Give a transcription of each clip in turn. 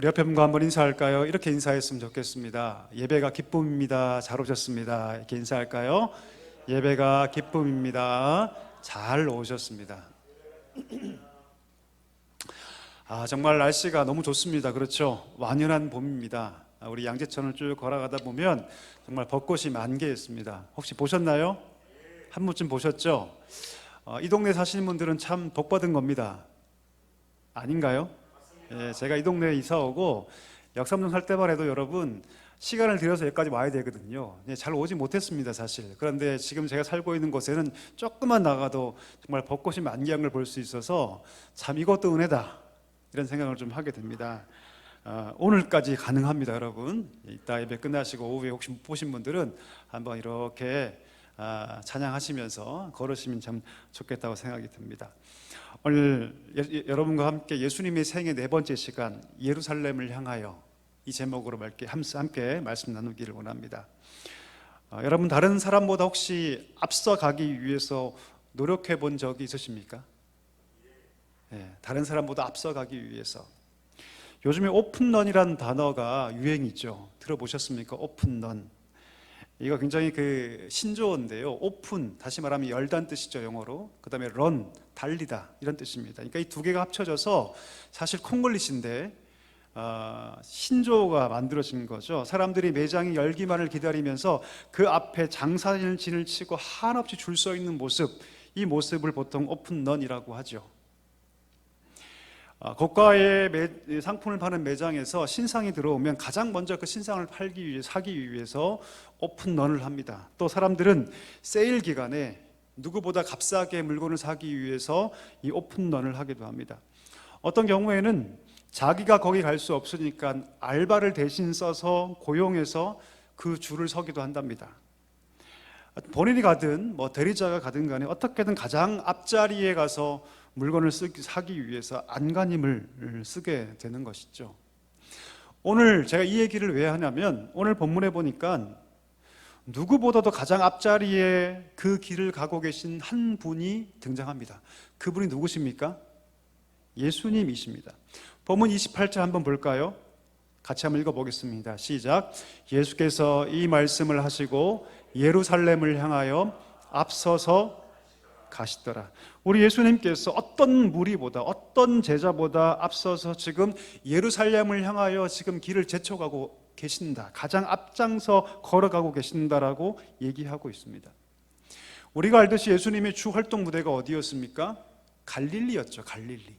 우리 옆에 분과 한번 인사할까요? 이렇게 인사했으면 좋겠습니다. 예배가 기쁨입니다. 잘 오셨습니다. 이렇게 인사할까요? 예배가 기쁨입니다. 잘 오셨습니다. 아, 정말 날씨가 너무 좋습니다. 그렇죠? 완연한 봄입니다. 아, 우리 양재천을 쭉 걸어가다 보면 정말 벚꽃이 만개했습니다. 혹시 보셨나요? 한 번쯤 보셨죠? 어, 이 동네 사시는 분들은 참 복 받은 겁니다. 아닌가요? 예, 제가 이 동네에 이사 오고 역삼동 살 때만 해도 여러분 시간을 들여서 여기까지 와야 되거든요. 예, 잘 오지 못했습니다, 사실. 그런데 지금 제가 살고 있는 곳에는 조금만 나가도 정말 벚꽃이 만개한 걸 볼 수 있어서 참 이것도 은혜다 이런 생각을 좀 하게 됩니다. 아, 오늘까지 가능합니다, 여러분. 이따 예배 끝나시고 오후에 혹시 못 보신 분들은 한번 이렇게 아, 찬양하시면서 걸으시면 참 좋겠다고 생각이 듭니다. 오늘 여러분과 함께 예수님의 생애 네 번째 시간 예루살렘을 향하여 이 제목으로 함께, 말씀 나누기를 원합니다. 아, 여러분 다른 사람보다 혹시 앞서 가기 위해서 노력해 본 적이 있으십니까? 예, 다른 사람보다 앞서 가기 위해서 요즘에 오픈런이라는 단어가 유행이죠. 들어보셨습니까? 오픈런. 이거 굉장히 그 신조어인데요. 오픈 다시 말하면 열단 뜻이죠 영어로. 그다음에 런 달리다 이런 뜻입니다. 그러니까 이 두 개가 합쳐져서 사실 콩글리시인데 아, 신조어가 만들어진 거죠. 사람들이 매장이 열기만을 기다리면서 그 앞에 장사진을 치고 한없이 줄 서 있는 모습, 이 모습을 보통 오픈런이라고 하죠. 아, 고가의 매- 상품을 파는 매장에서 신상이 들어오면 가장 먼저 그 신상을 팔기 위해 사기 위해서 오픈런을 합니다. 또 사람들은 세일 기간에 누구보다 값싸게 물건을 사기 위해서 이 오픈런을 하기도 합니다. 어떤 경우에는 자기가 거기 갈 수 없으니까 알바를 대신 써서 고용해서 그 줄을 서기도 한답니다. 본인이 가든 뭐 대리자가 가든 간에 어떻게든 가장 앞자리에 가서 물건을 쓰기, 사기 위해서 안간힘을 쓰게 되는 것이죠. 오늘 제가 이 얘기를 왜 하냐면 오늘 본문에 보니까 누구보다도 가장 앞자리에 그 길을 가고 계신 한 분이 등장합니다. 그분이 누구십니까? 예수님이십니다. 본문 28절 한번 볼까요? 같이 한번 읽어보겠습니다. 시작. 예수께서 이 말씀을 하시고 예루살렘을 향하여 앞서서 가시더라. 우리 예수님께서 어떤 무리보다 어떤 제자보다 앞서서 지금 예루살렘을 향하여 지금 길을 제쳐가고 계신다. 가장 앞장서 걸어가고 계신다라고 얘기하고 있습니다. 우리가 알듯이 예수님의 주 활동 무대가 어디였습니까? 갈릴리였죠. 갈릴리.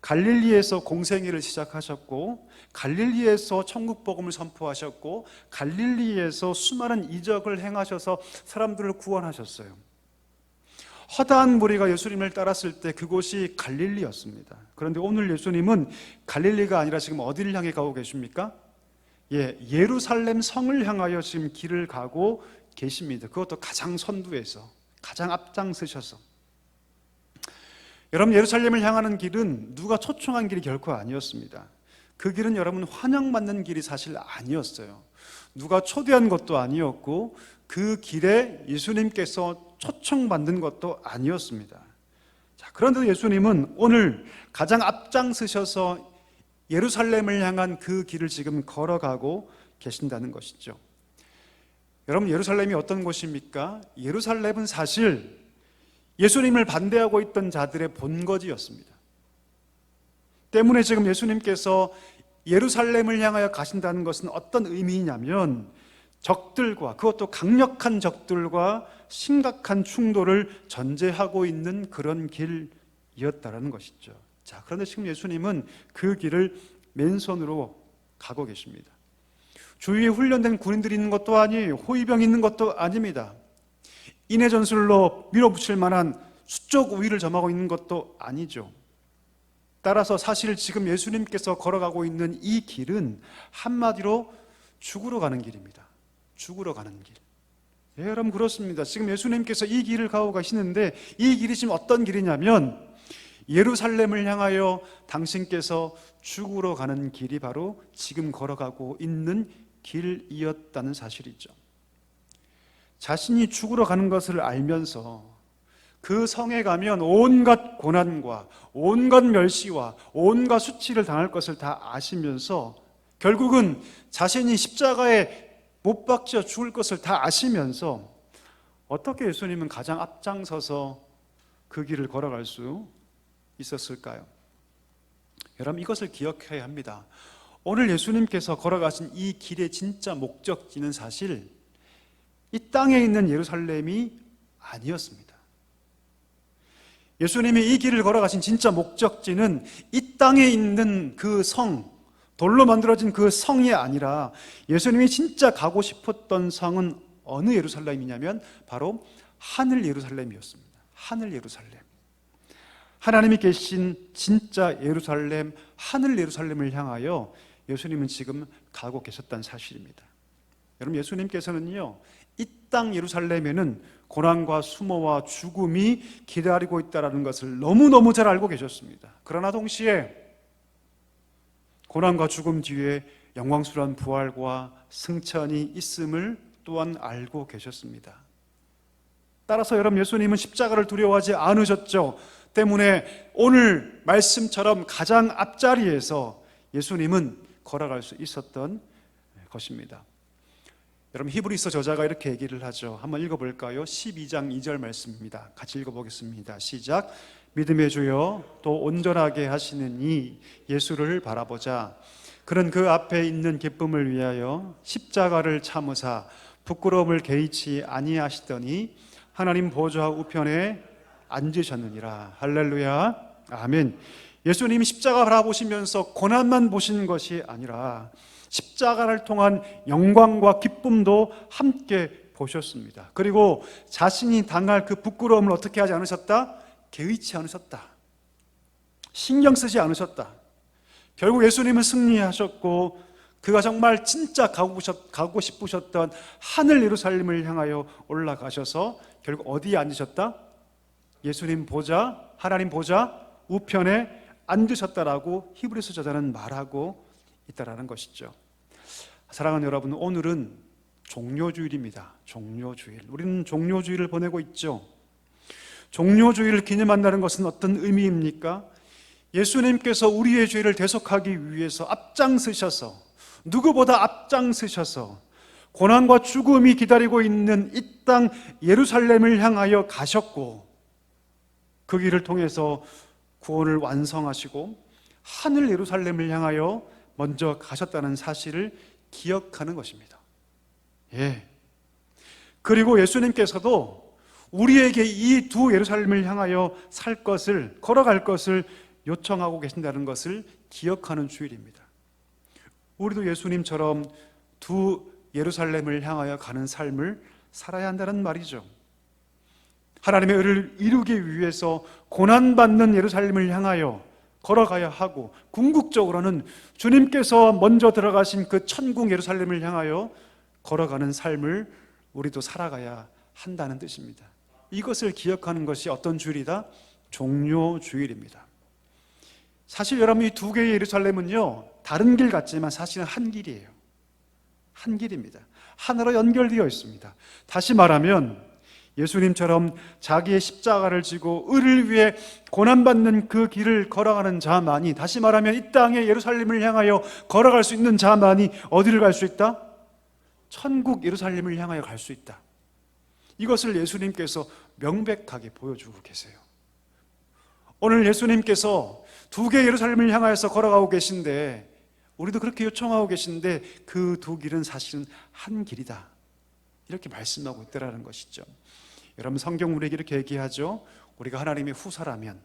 갈릴리에서 공생애를 시작하셨고 갈릴리에서 천국 복음을 선포하셨고 갈릴리에서 수많은 이적을 행하셔서 사람들을 구원하셨어요. 허다한 무리가 예수님을 따랐을 때 그곳이 갈릴리였습니다. 그런데 오늘 예수님은 갈릴리가 아니라 지금 어디를 향해 가고 계십니까? 예, 예루살렘 성을 향하여 지금 길을 가고 계십니다. 그것도 가장 선두에서 가장 앞장서셔서 여러분 예루살렘을 향하는 길은 누가 초청한 길이 결코 아니었습니다. 그 길은 여러분 환영받는 길이 사실 아니었어요. 누가 초대한 것도 아니었고 그 길에 예수님께서 초청받는 것도 아니었습니다. 자, 그런데 예수님은 오늘 가장 앞장서셔서 예루살렘을 향한 그 길을 지금 걸어가고 계신다는 것이죠. 여러분 예루살렘이 어떤 곳입니까? 예루살렘은 사실 예수님을 반대하고 있던 자들의 본거지였습니다. 때문에 지금 예수님께서 예루살렘을 향하여 가신다는 것은 어떤 의미냐면 적들과 그것도 강력한 적들과 심각한 충돌을 전제하고 있는 그런 길이었다라는 것이죠. 자, 그런데 지금 예수님은 그 길을 맨손으로 가고 계십니다. 주위에 훈련된 군인들이 있는 것도 아니에요. 호위병이 있는 것도 아닙니다. 인해 전술로 밀어붙일 만한 수적 우위를 점하고 있는 것도 아니죠. 따라서 사실 지금 예수님께서 걸어가고 있는 이 길은 한마디로 죽으러 가는 길입니다. 죽으러 가는 길. 예, 여러분 그렇습니다. 지금 예수님께서 이 길을 가고 가시는데 이 길이 지금 어떤 길이냐면 예루살렘을 향하여 당신께서 죽으러 가는 길이 바로 지금 걸어가고 있는 길이었다는 사실이죠. 자신이 죽으러 가는 것을 알면서 그 성에 가면 온갖 고난과 온갖 멸시와 온갖 수치를 당할 것을 다 아시면서 결국은 자신이 십자가에 못 박혀 죽을 것을 다 아시면서 어떻게 예수님은 가장 앞장서서 그 길을 걸어갈 수 있었을까요? 여러분 이것을 기억해야 합니다. 오늘 예수님께서 걸어가신 이 길의 진짜 목적지는 사실 이 땅에 있는 예루살렘이 아니었습니다. 예수님이 이 길을 걸어가신 진짜 목적지는 이 땅에 있는 그 성, 돌로 만들어진 그 성이 아니라 예수님이 진짜 가고 싶었던 성은 어느 예루살렘이냐면 바로 하늘 예루살렘이었습니다. 하늘 예루살렘. 하나님이 계신 진짜 예루살렘, 하늘 예루살렘을 향하여 예수님은 지금 가고 계셨다는 사실입니다. 여러분 예수님께서는요. 이 땅 예루살렘에는 고난과 수모와 죽음이 기다리고 있다라는 것을 너무너무 잘 알고 계셨습니다. 그러나 동시에 고난과 죽음 뒤에 영광스러운 부활과 승천이 있음을 또한 알고 계셨습니다. 따라서 여러분 예수님은 십자가를 두려워하지 않으셨죠. 때문에 오늘 말씀처럼 가장 앞자리에서 예수님은 걸어갈 수 있었던 것입니다. 여러분 히브리서 저자가 이렇게 얘기를 하죠. 한번 읽어 볼까요? 12장 2절 말씀입니다. 같이 읽어 보겠습니다. 시작. 믿음의 주여 또 온전하게 하시는 이 예수를 바라보자. 그는 그 앞에 있는 기쁨을 위하여 십자가를 참으사 부끄러움을 개의치 아니하시더니 하나님 보좌 우편에 앉으셨느니라. 할렐루야. 아멘. 예수님 십자가 바라보시면서 고난만 보신 것이 아니라 십자가를 통한 영광과 기쁨도 함께 보셨습니다. 그리고 자신이 당할 그 부끄러움을 어떻게 하지 않으셨다? 개의치 않으셨다. 신경 쓰지 않으셨다. 결국 예수님은 승리하셨고 그가 정말 진짜 가고, 싶으셨던 하늘 예루살렘을 향하여 올라가셔서 결국 어디에 앉으셨다? 예수님 보좌, 하나님 보좌 우편에 앉으셨다라고 히브리서 저자는 말하고 있다라는 것이죠. 사랑하는 여러분, 오늘은 종료주일입니다. 종료주일. 우리는 종료주일을 보내고 있죠. 종료주일을 기념한다는 것은 어떤 의미입니까? 예수님께서 우리의 죄를 대속하기 위해서 앞장서셔서 누구보다 앞장서셔서 고난과 죽음이 기다리고 있는 이 땅 예루살렘을 향하여 가셨고 그 길을 통해서 구원을 완성하시고 하늘 예루살렘을 향하여 먼저 가셨다는 사실을 기억하는 것입니다. 예. 그리고 예수님께서도 우리에게 이 두 예루살렘을 향하여 살 것을, 걸어갈 것을 요청하고 계신다는 것을 기억하는 주일입니다. 우리도 예수님처럼 두 예루살렘을 향하여 가는 삶을 살아야 한다는 말이죠. 하나님의 의를 이루기 위해서 고난받는 예루살렘을 향하여 걸어가야 하고 궁극적으로는 주님께서 먼저 들어가신 그 천국 예루살렘을 향하여 걸어가는 삶을 우리도 살아가야 한다는 뜻입니다. 이것을 기억하는 것이 어떤 주일이다? 종료 주일입니다. 사실 여러분 이 두 개의 예루살렘은요 다른 길 같지만 사실은 한 길이에요. 한 길입니다. 하나로 연결되어 있습니다. 다시 말하면 예수님처럼 자기의 십자가를 지고 의를 위해 고난받는 그 길을 걸어가는 자만이 다시 말하면 이 땅의 예루살렘을 향하여 걸어갈 수 있는 자만이 어디를 갈 수 있다? 천국 예루살렘을 향하여 갈 수 있다. 이것을 예수님께서 명백하게 보여주고 계세요. 오늘 예수님께서 두개 예루살렘을 향하여서 걸어가고 계신데 우리도 그렇게 요청하고 계신데 그 두 길은 사실은 한 길이다. 이렇게 말씀하고 있다라는 것이죠. 여러분 성경 우리에게 이렇게 얘기하죠. 우리가 하나님의 후사라면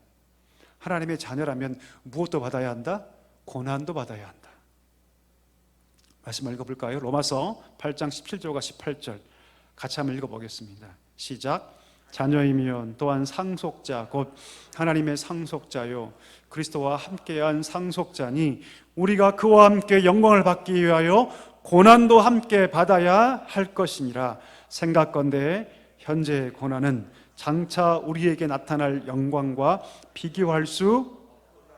하나님의 자녀라면 무엇도 받아야 한다? 고난도 받아야 한다. 말씀 읽어볼까요? 로마서 8장 17절과 18절 같이 한번 읽어보겠습니다. 시작. 자녀이면 또한 상속자 곧 하나님의 상속자요 그리스도와 함께한 상속자니 우리가 그와 함께 영광을 받기 위하여 고난도 함께 받아야 할 것이니라 생각건대 현재의 고난은 장차 우리에게 나타날 영광과 비교할 수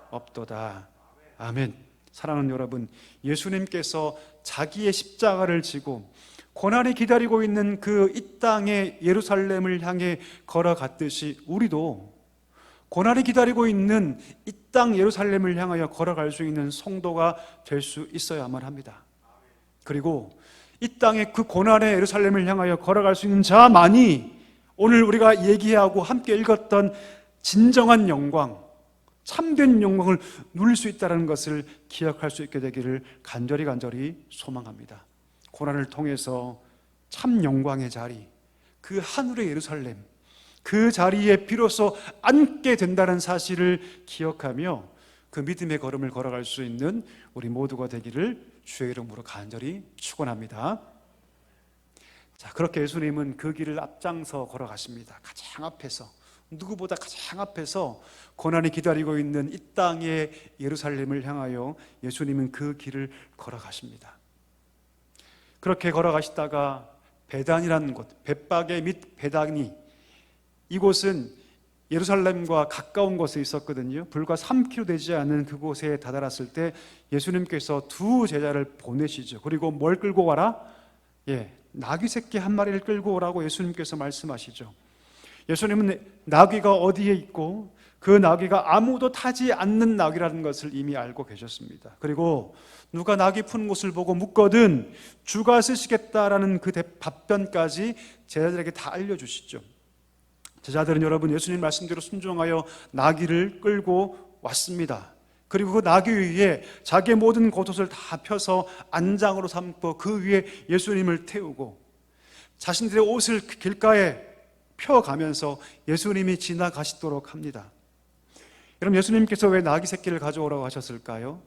없도다. 아멘. 사랑하는 여러분, 예수님께서 자기의 십자가를 지고 고난이 기다리고 있는 그 이 땅의 예루살렘을 향해 걸어갔듯이 우리도 고난이 기다리고 있는 이 땅 예루살렘을 향하여 걸어갈 수 있는 성도가 될 수 있어야만 합니다. 그리고 이 땅의 그 고난의 예루살렘을 향하여 걸어갈 수 있는 자만이 오늘 우리가 얘기하고 함께 읽었던 진정한 영광, 참된 영광을 누릴 수 있다는 것을 기억할 수 있게 되기를 간절히 간절히 소망합니다. 고난을 통해서 참 영광의 자리, 그 하늘의 예루살렘, 그 자리에 비로소 앉게 된다는 사실을 기억하며 그 믿음의 걸음을 걸어갈 수 있는 우리 모두가 되기를 주의 이름으로 간절히 축원합니다. 자, 그렇게 예수님은 그 길을 앞장서 걸어가십니다. 가장 앞에서 누구보다 가장 앞에서 고난이 기다리고 있는 이 땅의 예루살렘을 향하여 예수님은 그 길을 걸어가십니다. 그렇게 걸어가시다가 베단이라는 곳, 벳바게 및 베단이 이곳은 예루살렘과 가까운 곳에 있었거든요. 불과 3km 되지 않은 그곳에 다다랐을 때 예수님께서 두 제자를 보내시죠. 그리고 뭘 끌고 가라? 예, 나귀 새끼 한 마리를 끌고 오라고 예수님께서 말씀하시죠. 예수님은 나귀가 어디에 있고 그 나귀가 아무도 타지 않는 나귀라는 것을 이미 알고 계셨습니다. 그리고 누가 나귀 푸는 곳을 보고 묻거든 주가 쓰시겠다라는 그 답변까지 제자들에게 다 알려주시죠. 제자들은 여러분 예수님 말씀대로 순종하여 나귀를 끌고 왔습니다. 그리고 그 나귀 위에 자기의 모든 겉옷을 다 펴서 안장으로 삼고 그 위에 예수님을 태우고 자신들의 옷을 길가에 펴가면서 예수님이 지나가시도록 합니다. 여러분 예수님께서 왜 나귀 새끼를 가져오라고 하셨을까요?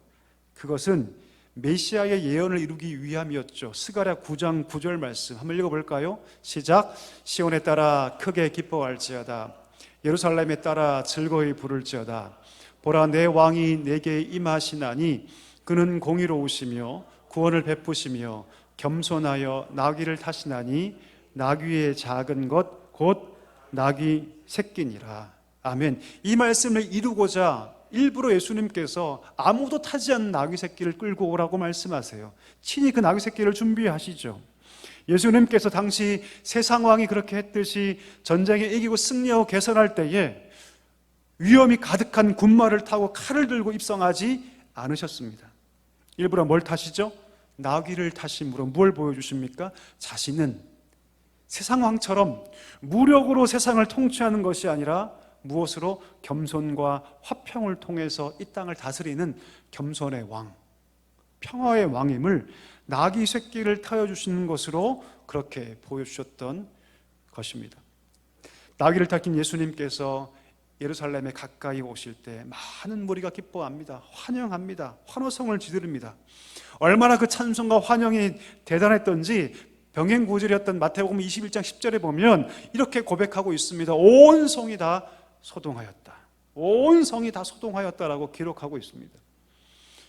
그것은 메시아의 예언을 이루기 위함이었죠. 스가랴 9장 9절 말씀 한번 읽어 볼까요? 시작. 시온에 따라 크게 기뻐할지어다. 예루살렘에 따라 즐거이 부를지어다. 보라 내 왕이 내게 임하시나니 그는 공의로우시며 구원을 베푸시며 겸손하여 나귀를 타시나니 나귀의 작은 것 곧 나귀 새끼니라. 아멘. 이 말씀을 이루고자 일부러 예수님께서 아무도 타지 않는 나귀 새끼를 끌고 오라고 말씀하세요. 친히 그 나귀 새끼를 준비하시죠. 예수님께서 당시 세 상황이 그렇게 했듯이 전쟁에 이기고 승리하고 개선할 때에 위험이 가득한 군마를 타고 칼을 들고 입성하지 않으셨습니다. 일부러 뭘 타시죠? 나귀를 타심으로 뭘 보여주십니까? 자신은 세상 왕처럼 무력으로 세상을 통치하는 것이 아니라 무엇으로 겸손과 화평을 통해서 이 땅을 다스리는 겸손의 왕, 평화의 왕임을 나귀 새끼를 타여 주시는 것으로 그렇게 보여주셨던 것입니다. 나귀를 타긴 예수님께서 예루살렘에 가까이 오실 때 많은 무리가 기뻐합니다. 환영합니다. 환호성을 지르릅니다. 얼마나 그 찬송과 환영이 대단했던지 병행 구절이었던 마태복음 21장 10절에 보면 이렇게 고백하고 있습니다. 온 성이 다 소동하였다. 온 성이 다 소동하였다라고 기록하고 있습니다.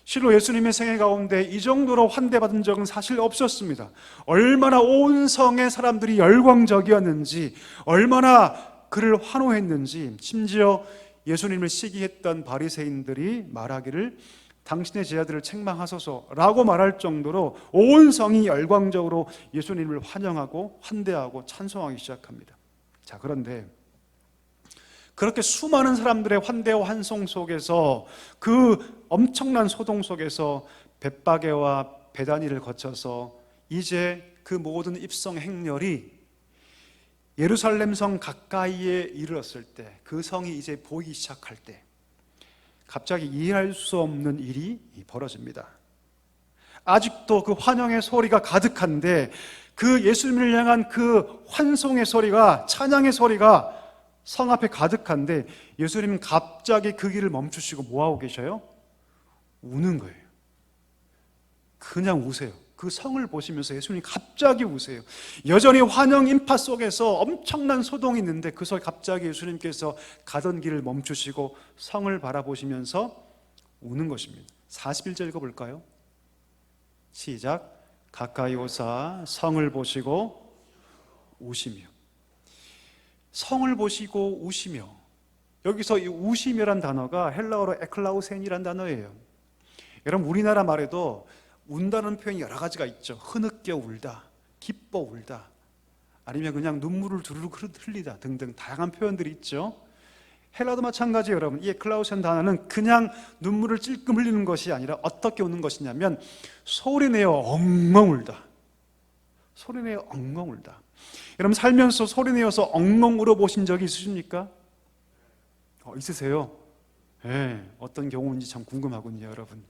실로 예수님의 생애 가운데 이 정도로 환대받은 적은 사실 없었습니다. 얼마나 온 성의 사람들이 열광적이었는지, 얼마나 그를 환호했는지, 심지어 예수님을 시기했던 바리새인들이 말하기를 당신의 제자들을 책망하소서라고 말할 정도로 온 성이 열광적으로 예수님을 환영하고 환대하고 찬송하기 시작합니다. 자, 그런데 그렇게 수많은 사람들의 환대와 환송 속에서 그 엄청난 소동 속에서 벳바게와 베다니를 거쳐서 이제 그 모든 입성 행렬이 예루살렘 성 가까이에 이르렀을 때 그 성이 이제 보이기 시작할 때 갑자기 이해할 수 없는 일이 벌어집니다. 아직도 그 환영의 소리가 가득한데 그 예수님을 향한 그 환송의 소리가 찬양의 소리가 성 앞에 가득한데 예수님은 갑자기 그 길을 멈추시고 뭐하고 계셔요? 우는 거예요. 그냥 우세요. 그 성을 보시면서 예수님이 갑자기 우세요. 여전히 환영 인파 속에서 엄청난 소동이 있는데 그 속에 갑자기 예수님께서 가던 길을 멈추시고 성을 바라보시면서 우는 것입니다. 41절 읽어볼까요? 시작. 가까이 오사 성을 보시고 우시며 성을 보시고 우시며 여기서 이 우시며란 단어가 헬라어로 에클라우센이란 단어예요. 여러분 우리나라 말에도 운다는 표현이 여러 가지가 있죠. 흐느껴 울다, 기뻐 울다. 아니면 그냥 눈물을 주르륵 흘리다 등등 다양한 표현들이 있죠. 헬라도 마찬가지예요, 여러분. 이 클라우센 단어는 그냥 눈물을 찔끔 흘리는 것이 아니라 어떻게 우는 것이냐면 소리내어 엉엉 울다. 소리내어 엉엉 울다. 여러분 살면서 소리내어서 엉엉 울어보신 적이 있으십니까? 어, 있으세요? 예, 어떤 경우인지 참 궁금하군요, 여러분.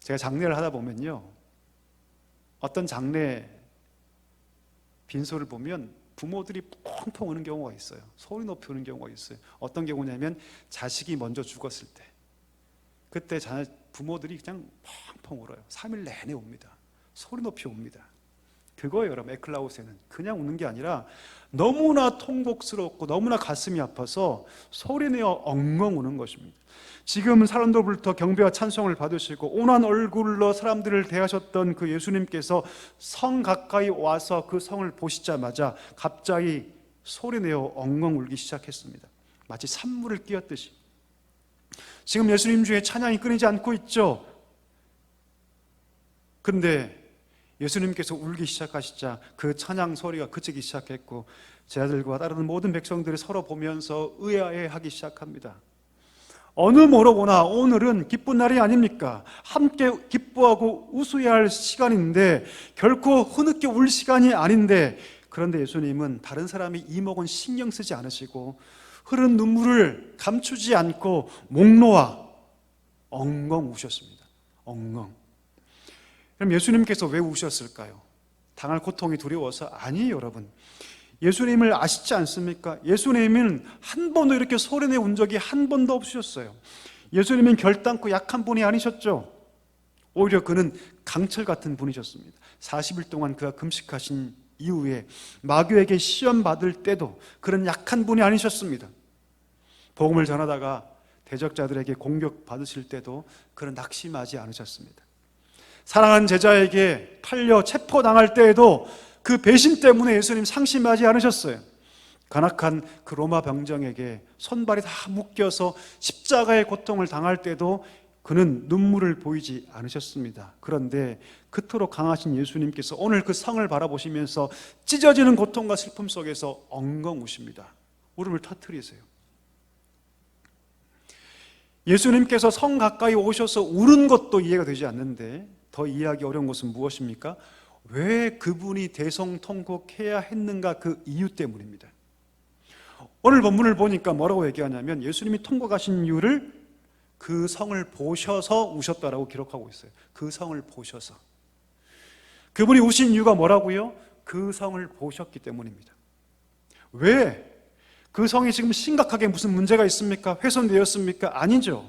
제가 장례를 하다 보면요, 어떤 장례 빈소를 보면 부모들이 펑펑 우는 경우가 있어요. 소리 높이 우는 경우가 있어요. 어떤 경우냐면 자식이 먼저 죽었을 때, 그때 자, 부모들이 그냥 펑펑 울어요. 3일 내내 웁니다. 소리 높이 웁니다. 그거예요, 여러분. 에클라우스는 그냥 우는 게 아니라 너무나 통곡스럽고 너무나 가슴이 아파서 소리내어 엉엉 우는 것입니다. 지금 사람들부터 경배와 찬송을 받으시고 온한 얼굴로 사람들을 대하셨던 그 예수님께서 성 가까이 와서 그 성을 보시자마자 갑자기 소리내어 엉엉 울기 시작했습니다. 마치 산물을 끼얹듯이. 지금 예수님 중에 찬양이 끊이지 않고 있죠. 그런데 예수님께서 울기 시작하시자 그 찬양 소리가 그치기 시작했고 제자들과 따르는 모든 백성들이 서로 보면서 의아해하기 시작합니다. 어느 뭐로 보나 오늘은 기쁜 날이 아닙니까? 함께 기뻐하고 웃어야 할 시간인데 결코 흐느껴 울 시간이 아닌데 그런데 예수님은 다른 사람이 이목은 신경 쓰지 않으시고 흐른 눈물을 감추지 않고 목 놓아 엉엉 우셨습니다. 엉엉. 그럼 예수님께서 왜 우셨을까요? 당할 고통이 두려워서 아니에요, 여러분. 예수님을 아시지 않습니까? 예수님은 한 번도 이렇게 소리내 운 적이 한 번도 없으셨어요. 예수님은 결단코 약한 분이 아니셨죠. 오히려 그는 강철 같은 분이셨습니다. 40일 동안 그가 금식하신 이후에 마귀에게 시험 받을 때도 그런 약한 분이 아니셨습니다. 복음을 전하다가 대적자들에게 공격 받으실 때도 그런 낙심하지 않으셨습니다. 사랑하는 제자에게 팔려 체포당할 때에도 그 배신 때문에 예수님 상심하지 않으셨어요. 간악한 그 로마 병정에게 손발이 다 묶여서 십자가의 고통을 당할 때도 그는 눈물을 보이지 않으셨습니다. 그런데 그토록 강하신 예수님께서 오늘 그 성을 바라보시면서 찢어지는 고통과 슬픔 속에서 엉엉 우십니다. 울음을 터뜨리세요. 예수님께서 성 가까이 오셔서 우는 것도 이해가 되지 않는데 더 이해하기 어려운 것은 무엇입니까? 왜 그분이 대성통곡해야 했는가 그 이유 때문입니다. 오늘 본문을 보니까 뭐라고 얘기하냐면 예수님이 통곡하신 이유를 그 성을 보셔서 우셨다라고 기록하고 있어요. 그 성을 보셔서. 그분이 우신 이유가 뭐라고요? 그 성을 보셨기 때문입니다. 왜? 그 성이 지금 심각하게 무슨 문제가 있습니까? 훼손되었습니까? 아니죠.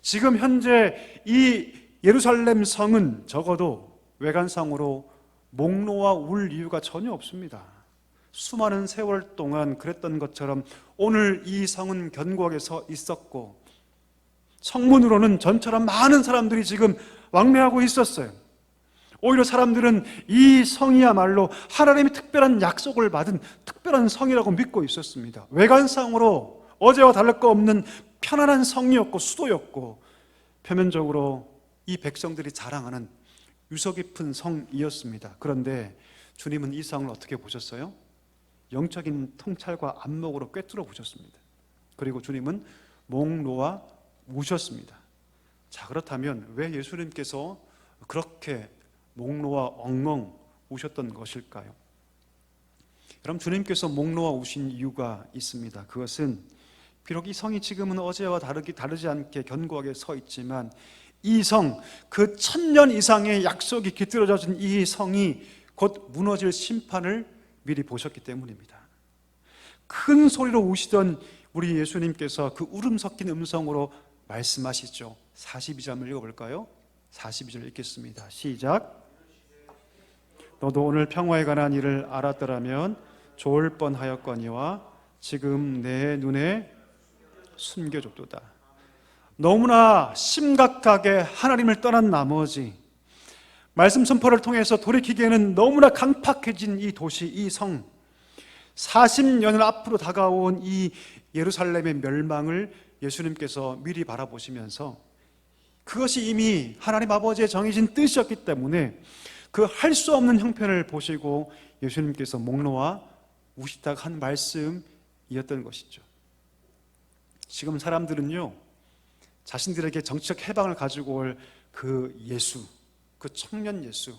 지금 현재 이 예루살렘 성은 적어도 외관상으로 목놓아 울 이유가 전혀 없습니다. 수많은 세월 동안 그랬던 것처럼 오늘 이 성은 견고하게 서 있었고 성문으로는 전처럼 많은 사람들이 지금 왕래하고 있었어요. 오히려 사람들은 이 성이야말로 하나님의 특별한 약속을 받은 특별한 성이라고 믿고 있었습니다. 외관상으로 어제와 다를 거 없는 편안한 성이었고 수도였고 표면적으로 이 백성들이 자랑하는 유서 깊은 성이었습니다. 그런데 주님은 이 성을 어떻게 보셨어요? 영적인 통찰과 안목으로 꿰뚫어 보셨습니다. 그리고 주님은 목 놓아 우셨습니다. 자, 그렇다면 왜 예수님께서 그렇게 목 놓아 엉엉 우셨던 것일까요? 여러분, 주님께서 목 놓아 우신 이유가 있습니다. 그것은 비록 이 성이 지금은 어제와 다르지 않게 견고하게 서 있지만 이 성, 그 천년 이상의 약속이 깃들어진 이 성이 곧 무너질 심판을 미리 보셨기 때문입니다. 큰 소리로 우시던 우리 예수님께서 그 울음 섞인 음성으로 말씀하시죠. 42절 읽어볼까요? 42절 읽겠습니다. 시작. 너도 오늘 평화에 관한 일을 알았더라면 좋을 뻔하였거니와 지금 내 눈에 숨겨졌도다. 너무나 심각하게 하나님을 떠난 나머지 말씀 선포를 통해서 돌이키기에는 너무나 강팍해진 이 도시, 이 성, 40년을 앞으로 다가온 이 예루살렘의 멸망을 예수님께서 미리 바라보시면서 그것이 이미 하나님 아버지의 정해진 뜻이었기 때문에 그 할 수 없는 형편을 보시고 예수님께서 목 놓아 우시다가 한 말씀이었던 것이죠. 지금 사람들은요, 자신들에게 정치적 해방을 가지고 올 그 예수, 그 청년 예수,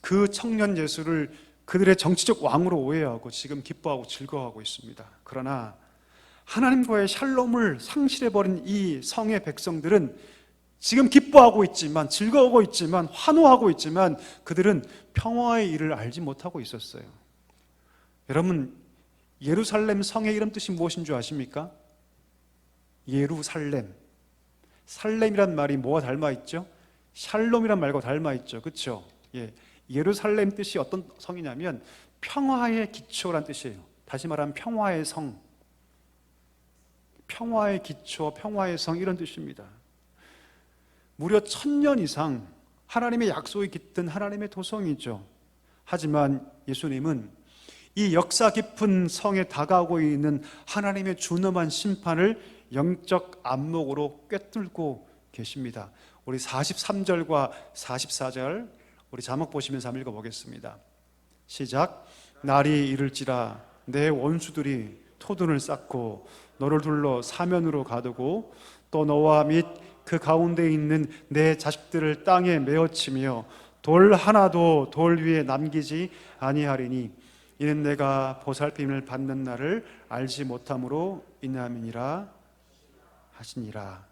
그 청년 예수를 그들의 정치적 왕으로 오해하고 지금 기뻐하고 즐거워하고 있습니다. 그러나 하나님과의 샬롬을 상실해버린 이 성의 백성들은 지금 기뻐하고 있지만, 즐거워하고 있지만, 환호하고 있지만, 그들은 평화의 일을 알지 못하고 있었어요. 여러분, 예루살렘 성의 이름 뜻이 무엇인 줄 아십니까? 예루살렘. 살렘이란 말이 뭐와 닮아 있죠? 샬롬이란 말과 닮아 있죠. 그렇죠? 예. 예루살렘 뜻이 어떤 성이냐면 평화의 기초란 뜻이에요. 다시 말하면 평화의 성. 평화의 기초, 평화의 성 이런 뜻입니다. 무려 천년 이상 하나님의 약속이 깃든 하나님의 도성이죠. 하지만 예수님은 이 역사 깊은 성에 다가오고 있는 하나님의 준엄한 심판을 영적 안목으로 꿰뚫고 계십니다. 우리 43절과 44절 우리 자막 보시면서 한번 읽어보겠습니다. 시작. 날이 이를지라 내 원수들이 토둔을 쌓고 너를 둘러 사면으로 가두고 또 너와 및 그 가운데 있는 내 자식들을 땅에 메어치며 돌 하나도 돌 위에 남기지 아니하리니 이는 내가 보살핌을 받는 날을 알지 못함으로 인함이니라 하시니라.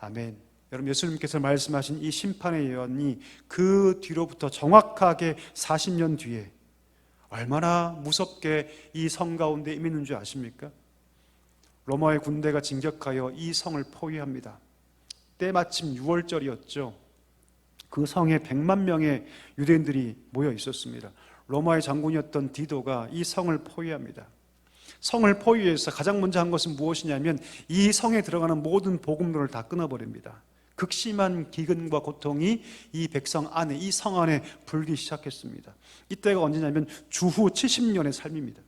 아멘. 여러분 예수님께서 말씀하신 이 심판의 예언이 그 뒤로부터 정확하게 40년 뒤에 얼마나 무섭게 이 성 가운데 임했는 줄 아십니까? 로마의 군대가 진격하여 이 성을 포위합니다. 때마침 6월절이었죠. 그 성에 100만 명의 유대인들이 모여 있었습니다. 로마의 장군이었던 디도가 이 성을 포위합니다. 성을 포위해서 가장 먼저 한 것은 무엇이냐면 이 성에 들어가는 모든 복음로를 다 끊어버립니다. 극심한 기근과 고통이 이 백성 안에, 이 성 안에 불기 시작했습니다. 이때가 언제냐면 주후 70년의 삶입니다.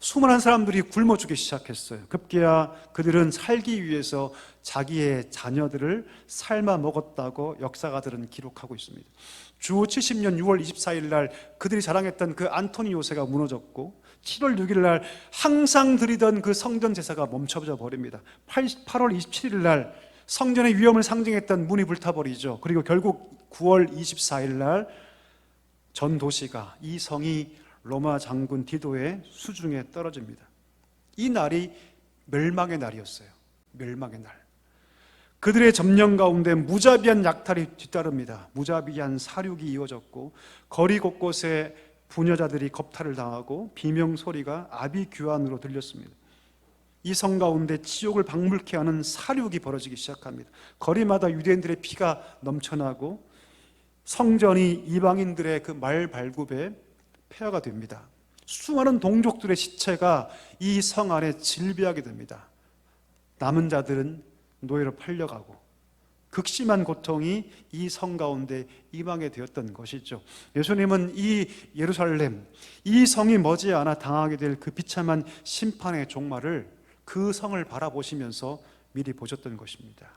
수많은 사람들이 굶어 죽기 시작했어요. 급기야 그들은 살기 위해서 자기의 자녀들을 삶아 먹었다고 역사가들은 기록하고 있습니다. 주 70년 6월 24일 날 그들이 자랑했던 그 안토니 요새가 무너졌고 7월 6일 날 항상 드리던 그 성전 제사가 멈춰져 버립니다. 8월 27일 날 성전의 위험을 상징했던 문이 불타버리죠. 그리고 결국 9월 24일 날 전 도시가 이 성이 로마 장군 디도의 수중에 떨어집니다. 이 날이 멸망의 날이었어요. 멸망의 날. 그들의 점령 가운데 무자비한 약탈이 뒤따릅니다. 무자비한 사륙이 이어졌고 거리 곳곳에 부녀자들이 겁탈을 당하고 비명 소리가 아비규환으로 들렸습니다. 이 성 가운데 지옥을 방불케 하는 사륙이 벌어지기 시작합니다. 거리마다 유대인들의 피가 넘쳐나고 성전이 이방인들의 그 말 발굽에 폐하가 됩니다. 수많은 동족들의 시체가 이 성 안에 질비하게 됩니다. 남은 자들은 노예로 팔려가고 극심한 고통이 이 성 가운데 임하게 되었던 것이죠. 예수님은 이 예루살렘, 이 성이 머지않아 당하게 될 그 비참한 심판의 종말을 그 성을 바라보시면서 미리 보셨던 것입니다.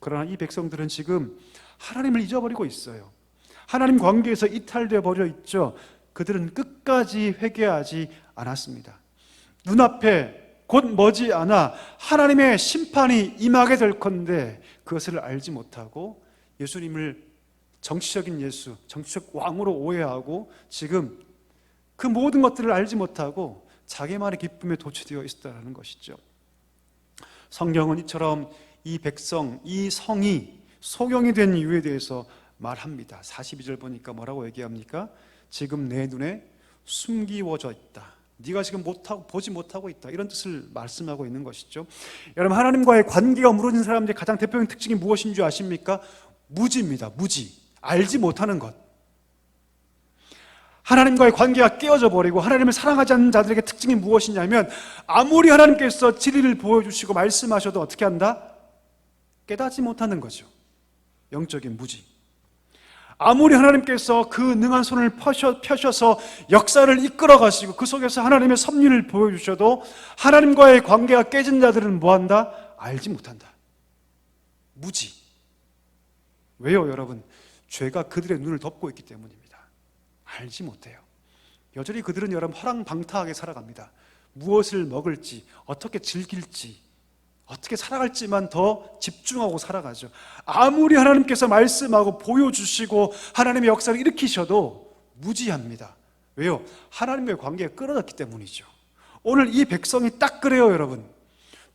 그러나 이 백성들은 지금 하나님을 잊어버리고 있어요. 하나님 관계에서 이탈되어 버려 있죠. 그들은 끝까지 회개하지 않았습니다. 눈앞에 곧 머지않아 하나님의 심판이 임하게 될 건데 그것을 알지 못하고 예수님을 정치적인 예수, 정치적 왕으로 오해하고 지금 그 모든 것들을 알지 못하고 자기만의 기쁨에 도취되어 있었다는 것이죠. 성경은 이처럼 이 백성, 이 성이 소경이 된 이유에 대해서 말합니다. 42절 보니까 뭐라고 얘기합니까? 지금 내 눈에 숨기워져 있다. 네가 지금 못하고 보지 못하고 있다. 이런 뜻을 말씀하고 있는 것이죠. 여러분 하나님과의 관계가 무너진 사람들의 가장 대표적인 특징이 무엇인 줄 아십니까? 무지입니다. 무지. 알지 못하는 것. 하나님과의 관계가 깨어져 버리고 하나님을 사랑하지 않는 자들에게 특징이 무엇이냐면 아무리 하나님께서 진리를 보여주시고 말씀하셔도 어떻게 한다? 깨닫지 못하는 거죠. 영적인 무지. 아무리 하나님께서 그 능한 손을 펴셔, 펴셔 서 역사를 이끌어 가시고 그 속에서 하나님의 섭리를 보여주셔도 하나님과의 관계가 깨진 자들은 뭐한다? 알지 못한다. 무지. 왜요, 여러분? 죄가 그들의 눈을 덮고 있기 때문입니다. 알지 못해요. 여전히 그들은 여러분 허랑방탕하게 살아갑니다. 무엇을 먹을지, 어떻게 즐길지, 어떻게 살아갈지만 더 집중하고 살아가죠. 아무리 하나님께서 말씀하고 보여주시고 하나님의 역사를 일으키셔도 무지합니다. 왜요? 하나님의 관계가 끊어졌기 때문이죠. 오늘 이 백성이 딱 그래요, 여러분.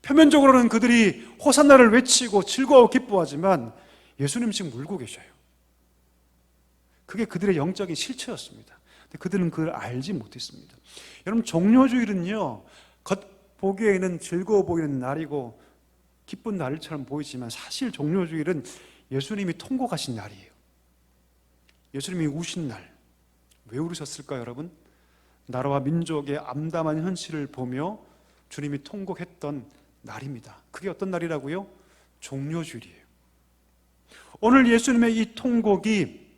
표면적으로는 그들이 호산나를 외치고 즐거워 기뻐하지만 예수님 지금 울고 계셔요. 그게 그들의 영적인 실체였습니다. 그들은 그걸 알지 못했습니다. 여러분 종료주일은요 겉 보기에는 즐거워 보이는 날이고 기쁜 날처럼 보이지만 사실 종료주일은 예수님이 통곡하신 날이에요. 예수님이 우신 날. 왜 울으셨을까요, 여러분? 나라와 민족의 암담한 현실을 보며 주님이 통곡했던 날입니다. 그게 어떤 날이라고요? 종료주일이에요. 오늘 예수님의 이 통곡이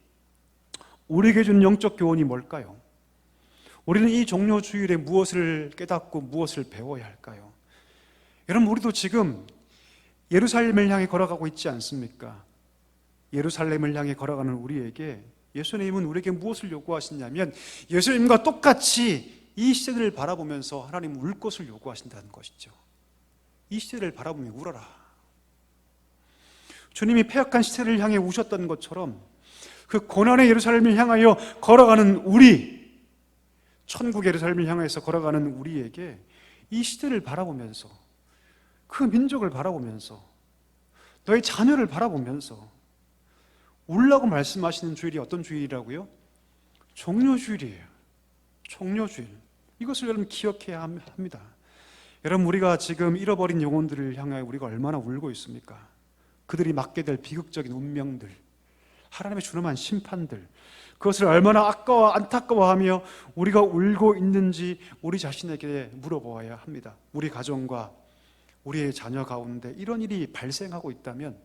우리에게 준 영적 교훈이 뭘까요? 우리는 이 종료 주일에 무엇을 깨닫고 무엇을 배워야 할까요? 여러분, 우리도 지금 예루살렘을 향해 걸어가고 있지 않습니까? 예루살렘을 향해 걸어가는 우리에게 예수님은 우리에게 무엇을 요구하시냐면 예수님과 똑같이 이 시대를 바라보면서 하나님 울 것을 요구하신다는 것이죠. 이 시대를 바라보며 울어라. 주님이 폐역한 시대를 향해 우셨던 것처럼 그 고난의 예루살렘을 향하여 걸어가는 우리, 천국 예루살렘을 향해서 걸어가는 우리에게 이 시대를 바라보면서 그 민족을 바라보면서 너의 자녀를 바라보면서 울라고 말씀하시는 주일이 어떤 주일이라고요? 종료주일이에요. 종료주일. 이것을 여러분 기억해야 합니다. 여러분 우리가 지금 잃어버린 영혼들을 향하여 우리가 얼마나 울고 있습니까? 그들이 맡게 될 비극적인 운명들, 하나님의 준엄한 심판들, 그것을 얼마나 아까워 안타까워하며 우리가 울고 있는지 우리 자신에게 물어보아야 합니다. 우리 가정과 우리의 자녀 가운데 이런 일이 발생하고 있다면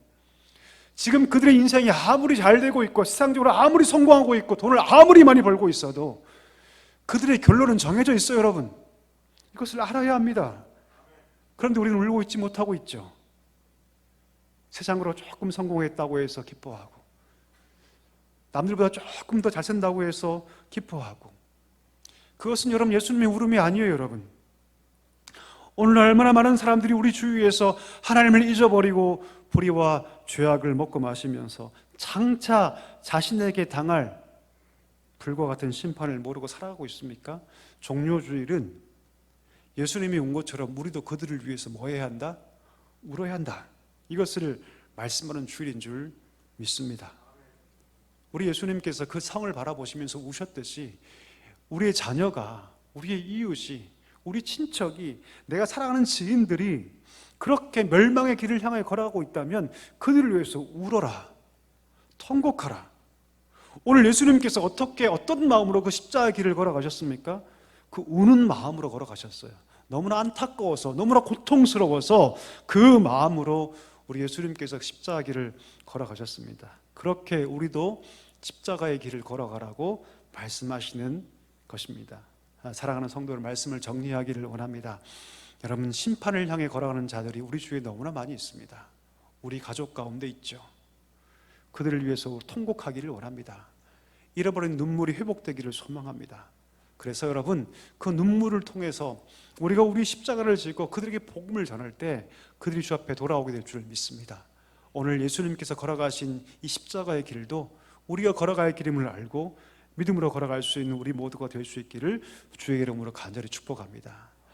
지금 그들의 인생이 아무리 잘 되고 있고 세상적으로 아무리 성공하고 있고 돈을 아무리 많이 벌고 있어도 그들의 결론은 정해져 있어요, 여러분. 이것을 알아야 합니다. 그런데 우리는 울고 있지 못하고 있죠. 세상으로 조금 성공했다고 해서 기뻐하고 남들보다 조금 더 잘 산다고 해서 기뻐하고 그것은 여러분 예수님의 울음이 아니에요, 여러분. 오늘 얼마나 많은 사람들이 우리 주위에서 하나님을 잊어버리고 불의와 죄악을 먹고 마시면서 장차 자신에게 당할 불과 같은 심판을 모르고 살아가고 있습니까? 종료주일은 예수님이 온 것처럼 우리도 그들을 위해서 뭐 해야 한다? 울어야 한다. 이것을 말씀하는 주일인 줄 믿습니다. 우리 예수님께서 그 성을 바라보시면서 우셨듯이 우리의 자녀가, 우리의 이웃이, 우리 친척이, 내가 사랑하는 지인들이 그렇게 멸망의 길을 향해 걸어가고 있다면 그들을 위해서 울어라. 통곡하라. 오늘 예수님께서 어떻게 어떤 마음으로 그 십자가의 길을 걸어가셨습니까? 그 우는 마음으로 걸어가셨어요. 너무나 안타까워서 너무나 고통스러워서 그 마음으로 우리 예수님께서 십자가 길을 걸어가셨습니다. 그렇게 우리도 십자가의 길을 걸어가라고 말씀하시는 것입니다. 아, 사랑하는 성도들 말씀을 정리하기를 원합니다. 여러분 심판을 향해 걸어가는 자들이 우리 주위에 너무나 많이 있습니다. 우리 가족 가운데 있죠. 그들을 위해서 통곡하기를 원합니다. 잃어버린 눈물이 회복되기를 소망합니다. 그래서 여러분 그 눈물을 통해서 우리가 우리 십자가를 지고 그들에게 복음을 전할 때 그들이 주 앞에 돌아오게 될 줄 믿습니다. 오늘 예수님께서 걸어가신 이 십자가의 길도 우리가 걸어갈 길임을 알고 믿음으로 걸어갈 수 있는 우리 모두가 될 수 있기를 주의 이름으로 간절히 축복합니다.